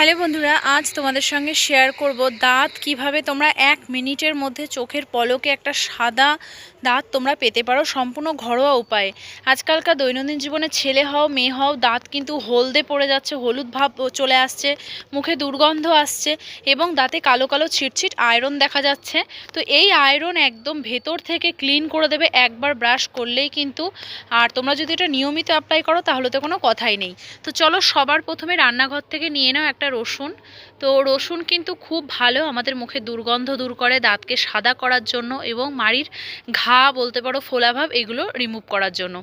Hello বন্ধুরা, আজ তোমাদের সঙ্গে শেয়ার করব দাঁত। কীভাবে তোমরা এক মিনিটের মধ্যে চোখের পলকে একটা সাদা দাঁত তোমরা পেতে পারো সম্পূর্ণ ঘরোয়া উপায়ে। আজকালকার দৈনন্দিন জীবনে ছেলে হও, মেয়ে হও, দাঁত কিন্তু হলদে পড়ে যাচ্ছে, হলুদ ভাব চলে আসছে, মুখে দুর্গন্ধ আসছে এবং দাঁতে কালো কালো ছিটছিট আয়রন দেখা যাচ্ছে। তো এই আয়রন একদম ভেতর থেকে ক্লিন করে দেবে, একবার ব্রাশ করলেই কিন্তু। আর তোমরা যদি এটা নিয়মিত অ্যাপ্লাই করো তাহলে তো কোনো কথাই নেই। তো চলো সবার প্রথমে রান্নাঘর থেকে নিয়ে নাও একটা রসুন। তো রসুন কিন্তু খুব ভালো আমাদের মুখে দুর্গন্ধ দূর করে, দাঁতকে সাদা করার জন্য এবং মাড়ির ঘা বলতে পারো ফোলাভাব এগুলো রিমুভ করার জন্য।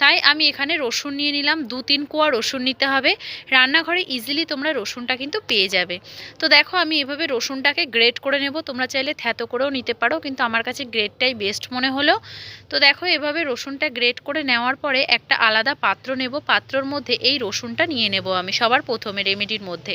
তাই আমি এখানে রসুন নিয়ে নিলাম দু তিন কোয়া রসুন নিতে হবে। রান্নাঘরে ইজিলি তোমরা রসুনটা কিন্তু পেয়ে যাবে। তো দেখো আমি এভাবে রসুনটাকে গ্রেট করে নেব, তোমরা চাইলে থ্যাতো করেও নিতে পারো, কিন্তু আমার কাছে গ্রেটটাই বেস্ট মনে হলো। তো দেখো এভাবে রসুনটা গ্রেট করে নেওয়ার পরে একটা আলাদা পাত্র নেব, পাত্রর মধ্যে এই রসুনটা নিয়ে নেব আমি সবার প্রথমে রেমেডির মধ্যে।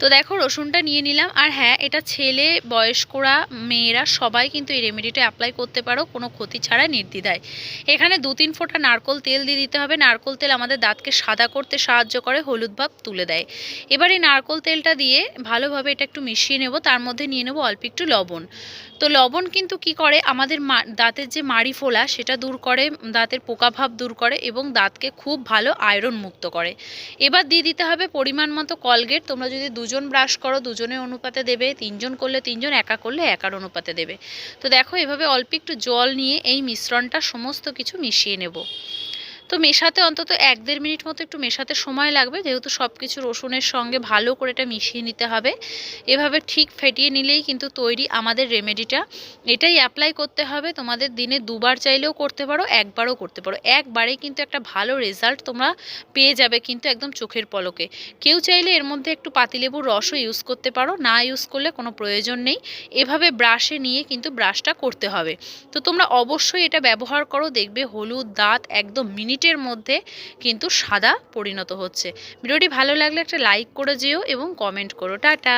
তো দেখো, রসুনটা নিয়ে নিলাম। আর হ্যাঁ এটা ছেলে, বয়স্করা, মেয়েরা সবাই কিন্তু এই রেমেডিটা অ্যাপ্লাই করতে পারো, কোনো ক্ষতি ছাড়া নির্দ্বিধায়। এখানে দু তিন ফোঁটা নারকোল তেল দিয়ে দিতে হবে। নারকোল তেল আমাদের দাঁতকে সাদা করতে সাহায্য করে, হলুদ ভাব তুলে দেয়। এবার এই নারকোল তেলটা দিয়ে ভালোভাবে এটা একটু মিশিয়ে নেব। তার মধ্যে নিয়ে নেব অল্প একটু লবণ। তো লবণ কিন্তু কি করে? আমাদের দাঁতের যে মাড়ি ফোলা সেটা দূর করে, দাঁতের পোকা ভাব দূর করে এবং দাঁতকে খুব ভালো আয়রন মুক্ত করে। এবার দিয়ে দিতে হবে পরিমাণ মতো কলগেট তোমরা যদি দুজন ব্রাশ করো, দুজনের অনুপাতে দেবে, তিনজন করলে তিনজন, একা করলে একার অনুপাতে দেবে। তো দেখো এভাবে অল্প একটু জল নিয়ে এই মিশ্রণটা সমস্ত কিছু মিশিয়ে নেব। তো মেশাতে অন্তত এক দেড় মিনিট মতো একটু মেশাতে সময় লাগবে। যেহেতু সব কিছু রসুনের সঙ্গে ভালো করে এটা মিশিয়ে নিতে হবে। এভাবে ঠিক ফেটিয়ে নিলেই কিন্তু তৈরি আমাদের রেমেডিটা। এটাই অ্যাপ্লাই করতে হবে। তোমাদের দিনে দুবার চাইলেও করতে পারো, একবারও করতে পারো। একবারেই কিন্তু একটা ভালো রেজাল্ট তোমরা পেয়ে যাবে কিন্তু একদম চোখের পলকে। কেউ চাইলে এর মধ্যে একটু পাতিলেবুর রসও ইউজ করতে পারো। না ইউজ করলে কোনো প্রয়োজন নেই। এভাবে ব্রাশে নিয়ে কিন্তু ব্রাশটা করতে হবে। তো তোমরা অবশ্যই এটা ব্যবহার করো। দেখবে হলুদ দাঁত একদম মিনিট মিনিটের মধ্যে কিন্তু সাদা পরিণত হচ্ছে। ভিডিওটি ভালো লাগলে একটা লাইক করে যেও এবং কমেন্ট করো। টাটা!